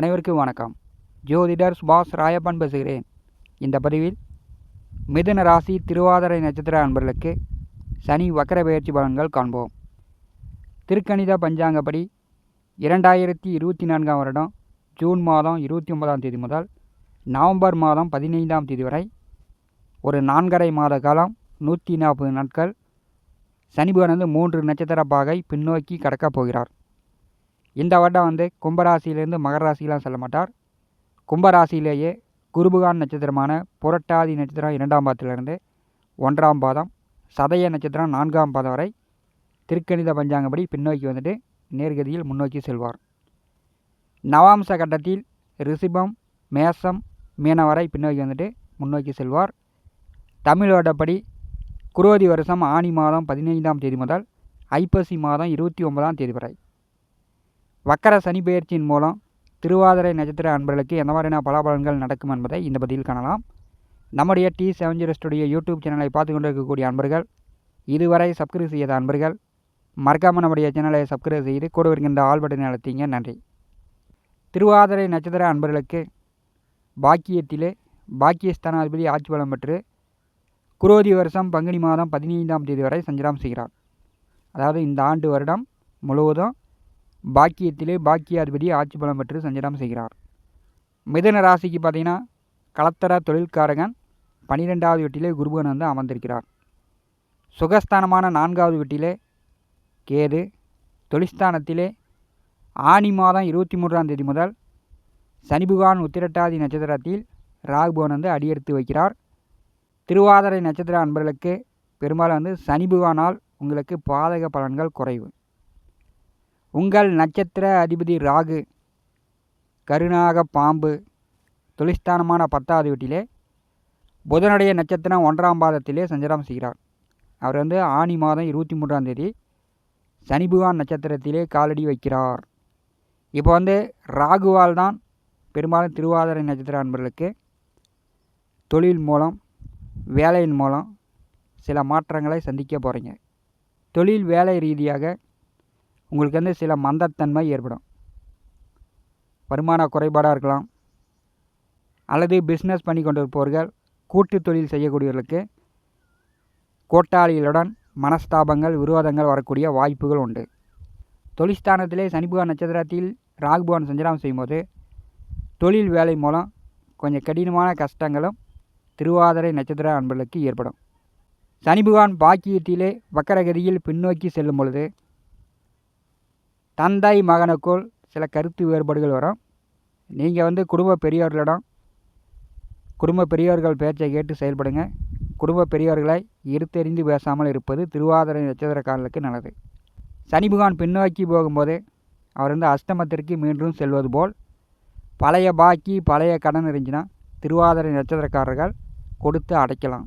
அனைவருக்கும் வணக்கம். ஜோதிடர் சுபாஷ் ராயப்பன் பேசுகிறேன். இந்த பதிவில் மிதுன ராசி திருவாதிரை நட்சத்திர அன்பர்களுக்கு சனி வக்கர பயிற்சி பலன்கள் காண்போம். திருக்கணித பஞ்சாங்கப்படி இரண்டாயிரத்தி இருபத்தி நான்காம் வருடம் ஜூன் மாதம் இருபத்தி ஒன்பதாம் தேதி முதல் நவம்பர் மாதம் பதினைந்தாம் தேதி வரை ஒரு நான்கரை மாத காலம் நூற்றி நாற்பது நாட்கள் சனி பகவான் மூன்று நட்சத்திர பாகை பின்னோக்கி கடக்கப் போகிறார். இந்த வருடம் வந்து கும்பராசியிலேருந்து மகர ராசிலாம் செல்ல மாட்டார். கும்பராசியிலேயே குருபகான் நட்சத்திரமான புரட்டாதி நட்சத்திரம் இரண்டாம் பாதத்திலிருந்து ஒன்றாம் பாதம் சதய நட்சத்திரம் நான்காம் பாதம் வரை திருக்கணித பஞ்சாங்கப்படி பின்னோக்கி வந்துட்டு நேர்கதியில் முன்னோக்கி செல்வார். நவாம்ச கட்டத்தில் ரிஷிபம் மேசம் மீனம் வரை பின்னோக்கி வந்துட்டு முன்னோக்கி செல்வார். தமிழ் வருடப்படி குரோதி வருஷம் ஆனி மாதம் பதினைந்தாம் தேதி முதல் ஐப்பசி மாதம் இருபத்தி ஒன்பதாம் தேதி வரை. வக்கர சனி பெயர்ச்சியின் மூலம் திருவாதிரை நட்சத்திர அன்பர்களுக்கு எந்த மாதிரியான பலாபலன்கள் நடக்கும் என்பதை இந்த பதிவில் காணலாம். நம்முடைய T seven zero studio YouTube சேனலை பார்த்து கொண்டிருக்கக்கூடிய அன்பர்கள் இதுவரை சப்ஸ்கிரைப் செய்யாத அன்பர்கள் மறக்காமல் நம்முடைய சேனலை சப்ஸ்கிரைப் செய்து கூட வருகின்ற ஆல் பட்டனை நன்றி. திருவாதிரை நட்சத்திர அன்பர்களுக்கு பாக்கியத்திலே பாக்கியஸ்தானாதிபதி ஆட்சி பலம் பெற்று குரோதி வருஷம் பங்குனி மாதம் பதினைந்தாம் தேதி வரை சஞ்சலம் செய்கிறார். அதாவது இந்த ஆண்டு வருடம் முழுவதும் பாக்கியத்திலே பாக்கியாதிபதி ஆட்சி பலம் பெற்று சஞ்சடம் செய்கிறார். மிதுன ராசிக்கு பார்த்தீங்கன்னா கலத்தர தொழில்காரகன் பனிரெண்டாவது வீட்டிலே குருபகன் வந்து அமர்ந்திருக்கிறார். சுகஸ்தானமான நான்காவது வீட்டிலே கேது தொழிற்ஸ்தானத்திலே ஆனி மாதம் இருபத்தி மூன்றாம் தேதி முதல் சனி பகவான் உத்திரட்டாதி நட்சத்திரத்தில் ராகுபவன் வந்து அடியெடுத்து வைக்கிறார். திருவாதிரை நட்சத்திர அன்பர்களுக்கு பெரும்பாலும் வந்து சனி பகவானால் உங்களுக்கு பாதக பலன்கள் குறைவு. உங்கள் நட்சத்திர அதிபதி ராகு கருணாக பாம்பு தொழிஸ்தானமான பத்தாவது வீட்டிலே புதனுடைய நட்சத்திரம் ஒன்றாம் பாதத்திலே சஞ்சாரம் செய்கிறார். அவர் வந்து ஆனி மாதம் இருபத்தி மூன்றாம் தேதி சனி பகவான் நட்சத்திரத்திலே காலடி வைக்கிறார். இப்போ வந்து ராகுவால் தான் பெரும்பாலும் திருவாதிரை நட்சத்திர அன்பர்களுக்கு தொழில் மூலம் வேலையின் மூலம் சில மாற்றங்களை சந்திக்க போகிறீங்க தொழில் வேலை ரீதியாக உங்களுக்கு வந்து சில மந்தத்தன்மை ஏற்படும். வருமான குறைபாடாக இருக்கலாம். அல்லது பிஸ்னஸ் பண்ணி கொண்டு இருப்பவர்கள் கூட்டு தொழில் செய்யக்கூடியவர்களுக்கு கூட்டாளிகளுடன் மனஸ்தாபங்கள் விரோதங்கள் வரக்கூடிய வாய்ப்புகள் உண்டு. தொழிற்ஸ்தானத்திலே சனிபகவான் நட்சத்திரத்தில் ராகுபவன் சஞ்சலம் செய்யும்போது தொழில் வேலை மூலம் கொஞ்சம் கடினமான கஷ்டங்களும் திருவாதிரை நட்சத்திர அன்பர்களுக்கு ஏற்படும். சனி பகவான் பாக்கியத்திலே வக்கரகதியில் பின்னோக்கி செல்லும் பொழுது தந்தை மகனுக்குள் சில கருத்து வேறுபாடுகள் வரும். நீங்கள் வந்து குடும்ப பெரியோர்களிடம் குடும்ப பெரியோர்கள் பேச்சை கேட்டு செயல்படுங்க. குடும்ப பெரியவர்களை இருத்தெறிந்து பேசாமல் இருப்பது திருவாதிரை நட்சத்திரக்காரர்களுக்கு நல்லது. சனி பகவான் பின்னோக்கி போகும்போது அவர் வந்து அஷ்டமத்திற்கு மீண்டும் செல்வது போல் பழைய பாக்கி பழைய கடன் இருந்துச்சுன்னா திருவாதிரை நட்சத்திரக்காரர்கள் கொடுத்து அடைக்கலாம்.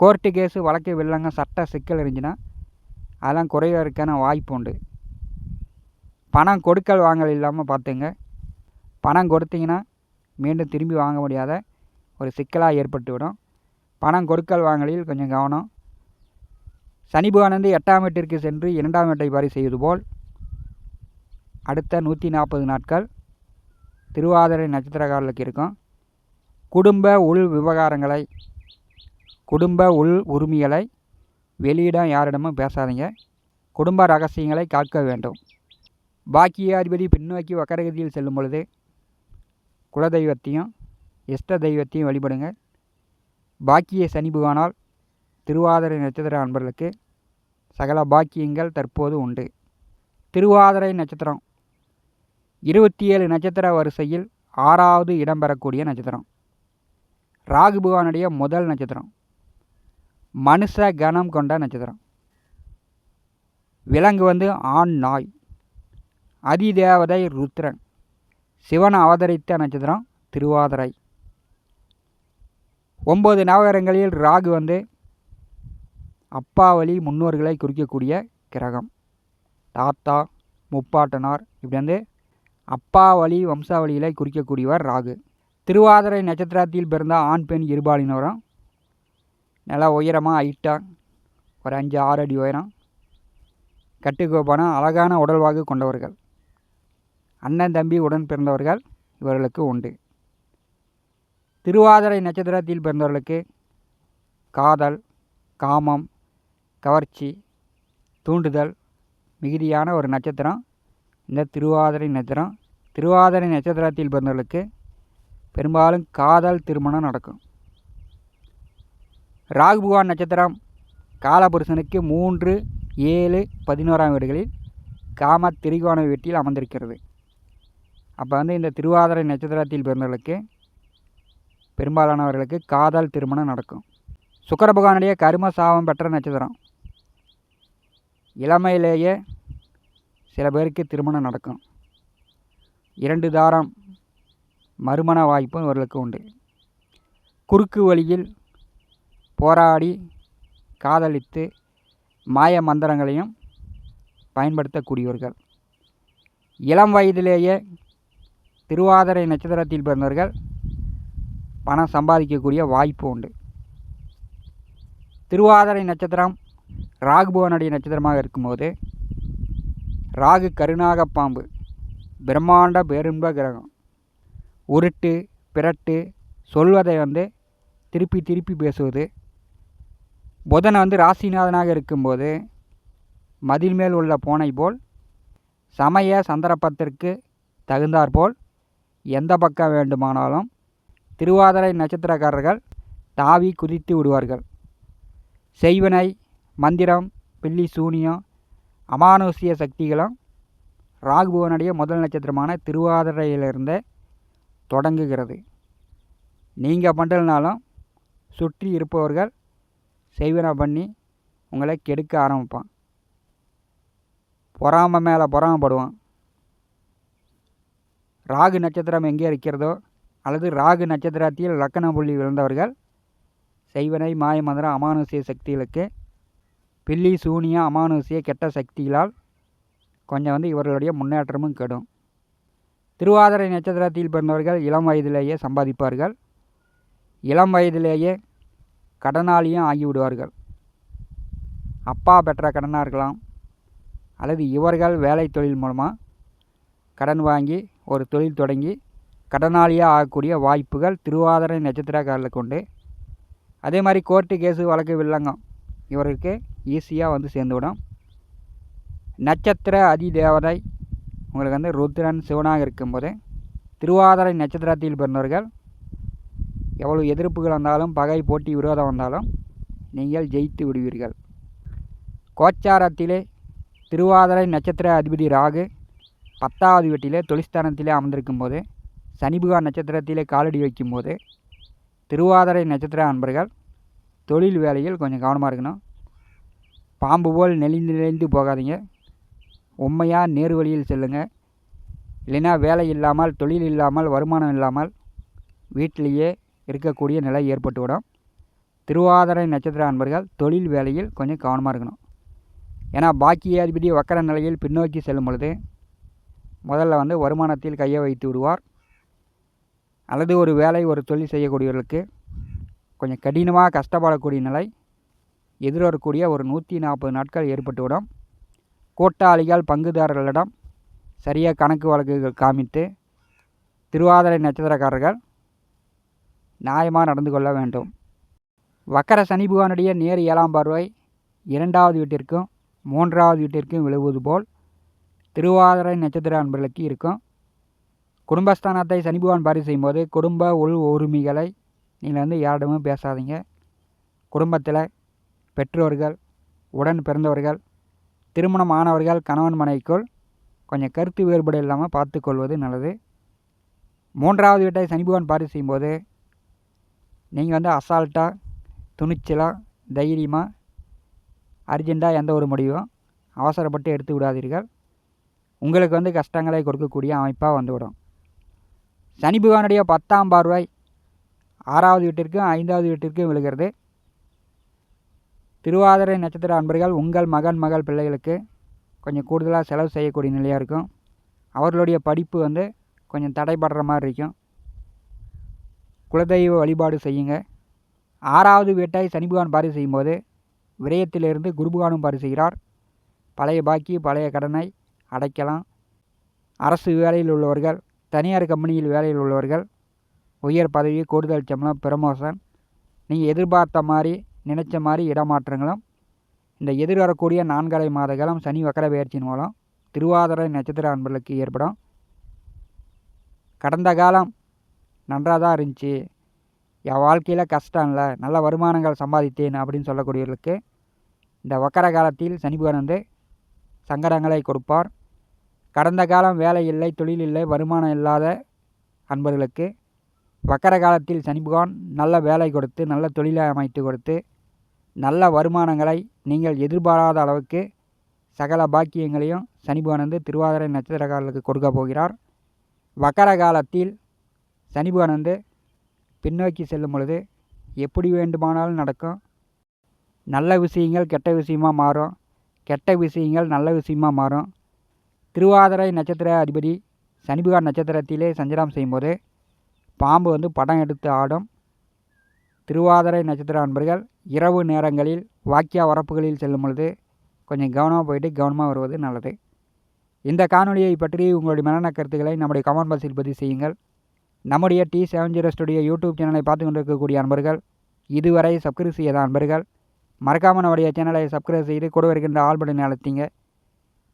கோர்ட்டு கேஸு வழக்கு வெள்ளங்க சட்ட சிக்கல் இருந்துச்சுன்னா அதெல்லாம் குறைவதற்கான வாய்ப்பு உண்டு. பணம் கொடுக்கல் வாங்கல் இல்லாமல் பார்த்துங்க பணம் கொடுத்தீங்கன்னா மீண்டும் திரும்பி வாங்க முடியாத ஒரு சிக்கலாக ஏற்பட்டுவிடும் பணம் கொடுக்கல் வாங்கலில் கொஞ்சம் கவனம். சனி புகானந்து எட்டாம் வீட்டிற்கு சென்று இரண்டாம் வீட்டை பாரி செய்வது போல். அடுத்த நூற்றி நாற்பது நாட்கள் திருவாதிரை நட்சத்திரக்காரர்களுக்கு இருக்கும். குடும்ப உள் விவகாரங்களை குடும்ப உள் உரிமைகளை வெளியிடம் யாரிடமும் பேசாதீங்க. குடும்ப ரகசியங்களை காக்க வேண்டும். பாக்கியாதிபதி பின்னோக்கி வக்கரகதியில் செல்லும் பொழுது குலதெய்வத்தையும் இஷ்ட தெய்வத்தையும் வழிபடுங்க. பாக்கிய சனி பகவானால் திருவாதிரை நட்சத்திர அன்பர்களுக்கு சகல பாக்கியங்கள் தற்போது உண்டு. திருவாதிரை நட்சத்திரம் இருபத்தி ஏழு நட்சத்திர வரிசையில் ஆறாவது இடம் பெறக்கூடிய நட்சத்திரம். ராகு பகவானுடைய முதல் நட்சத்திரம். மனுஷ கணம் கொண்ட நட்சத்திரம். விலங்கு வந்து ஆண் நாய். அதிதேவதை ருத்ரன். சிவன் அவதரித்த நட்சத்திரம் திருவாதிரை. ஒம்பது நவகரங்களில் ராகு வந்து அப்பா வழி முன்னோர்களை குறிக்கக்கூடிய கிரகம். தாத்தா முப்பாட்டனார் இப்படி வந்து அப்பா வழி வம்சாவளிகளை குறிக்கக்கூடியவர் ராகு. திருவாதிரை நட்சத்திரத்தில் பிறந்த ஆண் பெண் இருபாலினரும் நல்லா உயரமாக ஹைட்டாக ஒரு அஞ்சு ஆறு அடி உயரம். கட்டுக்கோப்பான அழகான உடல்வாகு கொண்டவர்கள். அண்ணன் தம்பி உடன் பிறந்தவர்கள் இவர்களுக்கு உண்டு. திருவாதிரை நட்சத்திரத்தில் பிறந்தவர்களுக்கு காதல் காமம் கவர்ச்சி தூண்டுதல் மிகுதியான ஒரு நட்சத்திரம். இந்த திருவாதிரை நட்சத்திரம் திருவாதிரை நட்சத்திரத்தில் பிறந்தவர்களுக்கு பெரும்பாலும் காதல் திருமணம் நடக்கும். ராகுபுகான் நட்சத்திரம் காலபுருஷனுக்கு மூன்று ஏழு பதினோராம் வீடுகளில் காம திரிகோண வீட்டில் அமர்ந்திருக்கிறது. அப்போ வந்து இந்த திருவாதிரை நட்சத்திரத்தில் பிறந்தவர்களுக்கு பெரும்பாலானவர்களுக்கு காதல் திருமணம் நடக்கும். சுக்கர பகவானுடைய கரும சாபம் பெற்ற நட்சத்திரம். இளமையிலேயே சில பேருக்கு திருமணம் நடக்கும். இரண்டு தாரம் மறுமண வாய்ப்பும் இவர்களுக்கு உண்டு. குறுக்கு வழியில் போராடி காதலித்து மாய மந்திரங்களையும் பயன்படுத்தக்கூடியவர்கள். இளம் வயதிலேயே திருவாதிரை நட்சத்திரத்தில் பிறந்தவர்கள் பணம் சம்பாதிக்கக்கூடிய வாய்ப்பு உண்டு. திருவாதிரை நட்சத்திரம் ராகுபவனுடைய நட்சத்திரமாக இருக்கும்போது ராகு கருணாக பாம்பு பிரம்மாண்ட பேரும்ப கிரகம். உருட்டு பிறட்டு சொல்வதை வந்து திருப்பி திருப்பி பேசுவது. புதன் வந்து ராசிநாதனாக இருக்கும்போது மதில் மேல் உள்ள பூனை போல் சமய சந்தர்ப்பத்திற்கு தகுந்தாற்போல் எந்த பக்கம் வேண்டுமானாலும் திருவாதிரை நட்சத்திரக்காரர்கள் தாவி குதித்து விடுவார்கள். செய்வனை மந்திரம் பில்லி சூனியம் அமானுஷ்ய சக்திகளும் ராகுபவனுடைய முதல் நட்சத்திரமான திருவாதிரையிலிருந்து தொடங்குகிறது. நீங்கள் பண்ணலனாலும் சுற்றி இருப்பவர்கள் செய்வனை பண்ணி உங்களை கெடுக்க ஆரம்பிப்பான். பொறாமை மேலே பொறாமப்படுவான். ராகு நட்சத்திரம் எங்கே இருக்கிறதோ அல்லது ராகு நட்சத்திரத்தில் லக்கண புள்ளி விழுந்தவர்கள் செய்வனை மாயமந்திரம் அமானுஷ்ய சக்திகளுக்கு பில்லி சூனியா அமானுஷ்ய கெட்ட சக்திகளால் கொஞ்சம் வந்து இவர்களுடைய முன்னேற்றமும் கெடும். திருவாதிரை நட்சத்திரத்தில் பிறந்தவர்கள் இளம் வயதிலேயே சம்பாதிப்பார்கள். இளம் வயதிலேயே கடனாளியும் ஆகிவிடுவார்கள். அப்பா பெற்ற கடனாக இருக்கலாம் அல்லது இவர்கள் வேலை தொழில் மூலமாக கடன் வாங்கி ஒரு தொழில் தொடங்கி கடனாளியாக ஆகக்கூடிய வாய்ப்புகள் திருவாதிரை நட்சத்திரக்காரர்களுக்கு உண்டு அதே மாதிரி கோர்ட்டு கேஸு வழக்கு வில்லங்கம் இவருக்கு ஈஸியாக வந்து சேர்ந்துவிடும். நட்சத்திர அதிதேவதை உங்களுக்கு வந்து ருத்ரன் சிவனாக இருக்கும்போது திருவாதிரை நட்சத்திரத்தில் பிறந்தவர்கள் எவ்வளோ எதிர்ப்புகள் வந்தாலும் பகை போட்டி விரோதம் வந்தாலும் நீங்கள் ஜெயித்து விடுவீர்கள். கோச்சாரத்திலே திருவாதிரை நட்சத்திர அதிபதி ராகு பத்தாவது வீட்டிலே தொழிற்ஸ்தானத்திலே அமர்ந்திருக்கும் போது சனிபுகா நட்சத்திரத்திலே காலடி வைக்கும்போது திருவாதிரை நட்சத்திர அன்பர்கள் தொழில் வேலையில் கொஞ்சம் கவனமாக இருக்கணும். பாம்பு போல் நெளிந்து நெளிந்து போகாதீங்க. உண்மையாக நேர் வழியில் செல்லுங்கள் இல்லைன்னா வேலை இல்லாமல் தொழில் இல்லாமல் வருமானம் இல்லாமல் வீட்டிலேயே இருக்கக்கூடிய நிலை ஏற்பட்டுவிடும். திருவாதிரை நட்சத்திர அன்பர்கள் தொழில் வேலையில் கொஞ்சம் கவனமாக இருக்கணும். ஏன்னா பாக்கியாதிபதி வக்கர நிலையில் பின்னோக்கி செல்லும் பொழுது முதல்ல வந்து வருமானத்தில் கையை வைத்து விடுவார். அல்லது ஒரு வேலை ஒரு தொழில் செய்யக்கூடியவர்களுக்கு கொஞ்சம் கடினமாக கஷ்டப்படக்கூடிய நிலை எதிர்வரக்கூடிய ஒரு நூற்றி நாற்பது நாட்கள் ஏற்பட்டுவிடும் கூட்டாளிகள் பங்குதாரர்களிடம் சரியாக கணக்கு வழக்குகள் காமித்து திருவாதிரை நட்சத்திரக்காரர்கள் நியாயமாக நடந்து கொள்ள வேண்டும். வக்கர சனி பகவானுடைய நேர் ஏழாம் பார்வை இரண்டாவது வீட்டிற்கும் மூன்றாவது வீட்டிற்கும் விழுவது போல் திருவாதிரை நட்சத்திர அன்பர்களுக்கு இருக்கும். குடும்பஸ்தானத்தை சனிபகவான் பாரி செய்யும்போது குடும்ப உள் உரிமைகளை நீங்கள் வந்து யாரிடமும் பேசாதீங்க. குடும்பத்தில் பெற்றோர்கள் உடன் பிறந்தவர்கள் திருமணம் ஆனவர்கள் கணவன் மனைவிக்குள் கொஞ்சம் கருத்து வேறுபாடு இல்லாமல் பார்த்துக்கொள்வது நல்லது. மூன்றாவது வீட்டை சனிபகவான் பாரி செய்யும்போது நீங்கள் வந்து அசால்ட்டாக துணிச்சலாக தைரியமாக அர்ஜெண்ட்டாக எந்த ஒரு முடிவும் அவசரப்பட்டு எடுத்து விடாதீர்கள். உங்களுக்கு வந்து கஷ்டங்களை கொடுக்கக்கூடிய அமைப்பாக வந்துவிடும். சனி பகவானுடைய பத்தாம் பார்வை ஆறாவது வீட்டிற்கும் ஐந்தாவது வீட்டிற்கும் விழுகிறது. திருவாதிரை நட்சத்திர அன்பர்கள் உங்கள் மகன் மகள் பிள்ளைகளுக்கு கொஞ்சம் கூடுதலாக செலவு செய்யக்கூடிய நிலையாக இருக்கும். அவர்களுடைய படிப்பு வந்து கொஞ்சம் தடைபடுற மாதிரி இருக்கும். குலதெய்வ வழிபாடு செய்யுங்க. ஆறாவது வீட்டை சனி பகவான் பாரி செய்யும்போது விரயத்திலிருந்து குருபகானும் பாரி செய்கிறார். பழைய பாக்கி பழைய கடனை அடைக்கலாம். அரசு வேலையில் உள்ளவர்கள் தனியார் கம்பெனியில் வேலையில் உள்ளவர்கள் உயர் பதவி கூடுதல் சம்பளம் ப்ரமோஷன் நீங்கள் எதிர்பார்த்த மாதிரி நினச்ச மாதிரி இடமாற்றங்களும் இந்த எதிர்வரக்கூடிய நான்கரை மாத காலம் சனி வக்கர பயிற்சியின் மூலம் திருவாதிரை நட்சத்திர அன்பர்களுக்கு ஏற்படும். கடந்த காலம் நன்றாக தான் இருந்துச்சு. என் வாழ்க்கையில் கஷ்டம் இல்லை நல்ல வருமானங்கள் சம்பாதித்தேன் அப்படின்னு சொல்லக்கூடியவர்களுக்கு இந்த வக்கர காலத்தில் சனி பகவான் வந்து சங்கடங்களை கொடுப்பார். கடந்த காலம் வேலை இல்லை தொழில் இல்லை வருமானம் இல்லாத அன்பர்களுக்கு வக்கர காலத்தில் சனி பகவான் நல்ல வேலை கொடுத்து நல்ல தொழிலை அமைத்து கொடுத்து நல்ல வருமானங்களை நீங்கள் எதிர்பாராத அளவுக்கு சகல பாக்கியங்களையும் சனி பகவான் வந்து திருவாதிரை நட்சத்திரக்காரர்களுக்கு கொடுக்க போகிறார். வக்கர காலத்தில் சனி பகவான் வந்து பின்னோக்கி செல்லும் பொழுது எப்படி வேண்டுமானாலும் நடக்கும். நல்ல விஷயங்கள் கெட்ட விஷயமாக மாறும். கெட்ட விஷயங்கள் நல்ல விஷயமாக மாறும். திருவாதிரை நட்சத்திர அதிபதி சனிபுகார் நட்சத்திரத்திலே சஞ்சாரம் செய்யும்போது பாம்பு வந்து படம் எடுத்து ஆடும். திருவாதிரை நட்சத்திர அன்பர்கள் இரவு நேரங்களில் வாக்கிய வரப்புகளில் செல்லும் பொழுது கொஞ்சம் கவனமாக போயிட்டு கவனமாக வருவது நல்லது. இந்த காணொலியை பற்றி உங்களுடைய மனநல கருத்துக்களை நம்முடைய கமெண்ட் பாக்ஸில் பதிவு செய்யுங்கள். நம்முடைய T seven zero studio YouTube சேனலை பார்த்து கொண்டிருக்கக்கூடிய அன்பர்கள் இதுவரை சப்ஸ்கிரைப் செய்யாத அன்பர்கள் மறக்காமல் நம்முடைய சேனலை சப்ஸ்கிரைப் செய்து கூட வருகின்ற ஆல் பட்டனை அழுத்திங்க